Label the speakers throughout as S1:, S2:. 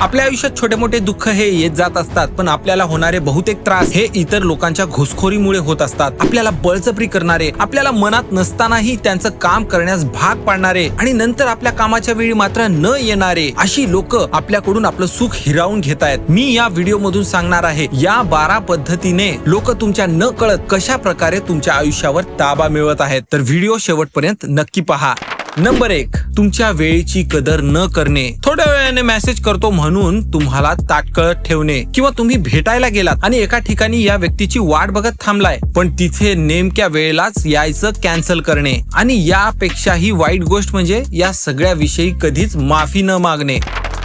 S1: आपल्या आयुष्यात छोटे मोठे दुःख हे येत जात असतात पण आपल्याला होणारे बहुतेक त्रास हे इतर लोकांच्या घुसखोरीमुळे होत असतात. आपल्याला बळजबरी करणारे आपल्याला मनात नसतानाही त्यांचं काम करण्यास भाग पाडणारे आणि नंतर आपल्या कामाच्या वेळी मात्र न येणारे अशी लोक आपल्याकडून आपलं सुख हिरावून घेत आहेत. मी या व्हिडिओ मधून सांगणार आहे या बारा पद्धतीने लोक तुमच्या न कळत कशा प्रकारे तुमच्या आयुष्यावर ताबा मिळवत आहेत. तर व्हिडिओ शेवटपर्यंत नक्की पहा. नंबर एक तुमच्या वेळेची कदर न करणे. थोड्या वेळाने मेसेज करतो म्हणून तुम्हाला ताटकळत ठेवणे किंवा तुम्ही भेटायला गेलात आणि एका ठिकाणी या व्यक्तीची वाट बघत थांबलाय. पण तिथे नेमक्या वेळेलाच यायचं कॅन्सल करणे. आणि यापेक्षाही वाईट गोष्ट म्हणजे या सगळ्या विषयी कधीच माफी न मागणे.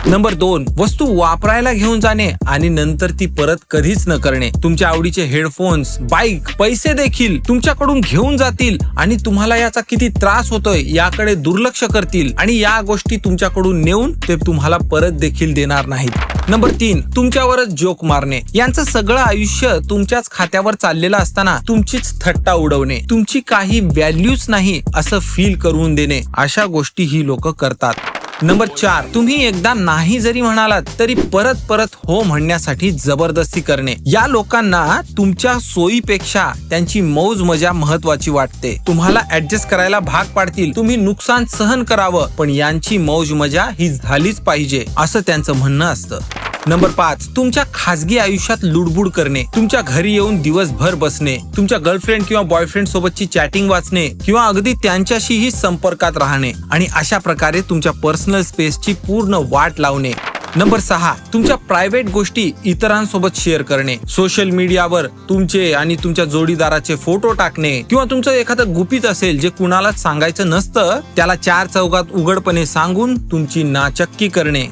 S1: नंबर दोन वस्तू वापरायला घेऊन जाणे आणि नंतर ती परत कधीच न करणे. तुमच्या आवडीचे हेडफोन्स बाईक पैसे देखील तुमच्याकडून घेऊन जातील आणि तुम्हाला याचा किती त्रास होतोय याकडे दुर्लक्ष करतील आणि या गोष्टी तुमच्याकडून नेऊन ते तुम्हाला परत देखील देणार नाहीत. नंबर तीन तुमच्यावरच जोक मारणे. यांचं सगळं आयुष्य तुमच्याच खात्यावर चाललेलं असताना तुमचीच थट्टा उडवणे. तुमची काही व्हॅल्यूच नाही असं फील करून देणे. अशा गोष्टी ही लोक करतात. नंबर चार तुम्ही एकदा नाही जरी म्हणालात तरी परत परत हो म्हणण्यासाठी जबरदस्ती करणे. या लोकांना तुमच्या सोयीपेक्षा त्यांची मौज मजा महत्वाची वाटते. तुम्हाला ऍडजस्ट करायला भाग पाडतील. तुम्ही नुकसान सहन करावं पण यांची मौज मजा ही झालीच पाहिजे असं त्यांचं म्हणणं असतं. नंबर पाच तुमच्या खासगी आयुष्यात लुडबुड करणे तुमच्या घरी येऊन दिवसभर बसणे तुमच्या गर्लफ्रेंड किंवा बॉयफ्रेंड सोबतची चॅटिंग वाचणे किंवा अगदी त्यांच्याशीही संपर्कात राहणे आणि अशा प्रकारे तुमच्या पर्सनल स्पेसची पूर्ण वाट लावणे. नंबर सहा तुमच्या प्रायव्हेट गोष्टी इतरांसोबत शेअर करणे. सोशल मीडियावर तुमचे आणि तुमच्या जोडीदाराचे फोटो टाकणे किंवा तुमचं एखादं गुपित असेल जे कुणालाच सांगायचं नसतं त्याला चार चौकात उघडपणे सांगून तुमची नाचक्की करणे.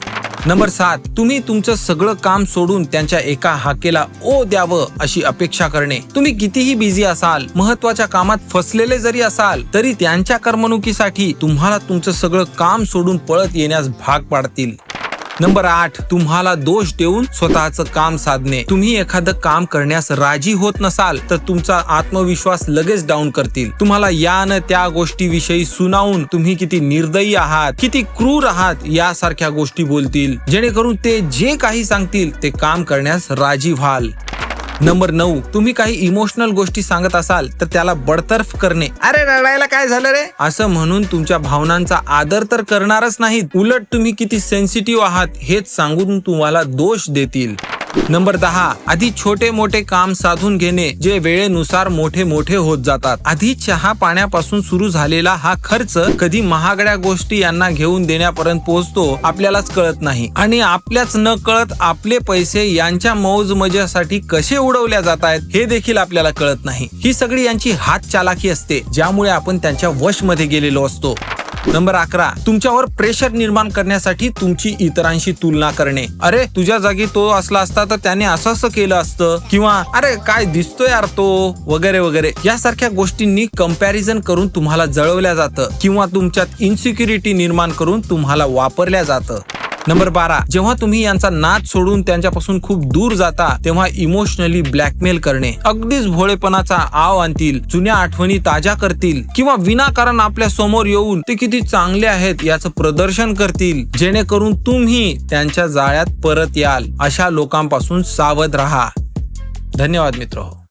S1: नंबर सात तुम्ही तुमचं सगळं काम सोडून त्यांच्या एका हाकेला ओ द्यावं अशी अपेक्षा करणे. तुम्ही कितीही बिझी असाल महत्त्वाच्या कामात फसलेले जरी असाल तरी त्यांच्या करमणुकीसाठी तुम्हाला तुमचं सगळं काम सोडून पळत येण्यास भाग पाडतील. नंबर आठ तुम्हाला दोष देऊन स्वतःचं काम साधणे. तुम्ही एखादं काम करण्यास राजी होत नसाल तर तुमचा आत्मविश्वास लगेच डाऊन करतील. तुम्हाला या न त्या गोष्टीविषयी सुनावून तुम्ही किती निर्दयी आहात किती क्रूर आहात यासारख्या गोष्टी बोलतील. जेणेकरून ते जे काही सांगतील ते काम करण्यास राजी व्हाल. नंबर नऊ तुम्ही काही इमोशनल गोष्टी सांगत असाल तर त्याला बडतर्फ करणे. अरे रडायला काय झालं रे? असं म्हणून तुमच्या भावनांचा आदर तर करणारच नाहीत. उलट तुम्ही किती सेन्सिटिव्ह आहात हेच सांगून तुम्हाला दोष देतील. नंबर दहा आधी छोटे मोठे काम साधून घेणे जे वेळेनुसार मोठे मोठे होत जातात. आधी चहा पाण्यापासून सुरू झालेला हा खर्च कधी महागड्या गोष्टी यांना घेऊन देण्यापर्यंत पोहोचतो आपल्यालाच कळत नाही. आणि आपल्याच न कळत आपले पैसे यांच्या मौज मजासाठी कसे उडवल्या जात आहेत हे देखील आपल्याला कळत नाही. ही सगळी यांची हात चालाकी असते ज्यामुळे आपण त्यांच्या वशमध्ये गेलेलो असतो. नंबर अकरा तुमच्यावर प्रेशर निर्माण करण्यासाठी तुमची इतरांशी तुलना करणे. अरे तुझ्या जागी तो असला असता तर त्याने असं असं केलं असतं. किंवा अरे काय दिसतोय यार तो? वगैरे वगैरे. यासारख्या गोष्टींनी कंपॅरिझन करून तुम्हाला जळवल्या जातं. किंवा तुमच्यात इन्सिक्युरिटी निर्माण करून तुम्हाला वापरल्या जातं. नंबर बारा जेव्हा तुम्ही यांचा नाच सोडून त्यांच्यापासून खूप दूर जाता तेव्हा इमोशनली ब्लॅकमेल करणे. अगदीच भोळेपणाचा आव आणतील जुन्या आठवणी ताज्या करतील किंवा विनाकारण आपल्यासमोर येऊन ते किती चांगले आहेत याचं प्रदर्शन करतील. जेणेकरून तुम्ही त्यांच्या जाळ्यात परत याल. अशा लोकांपासून सावध राहा. धन्यवाद मित्र.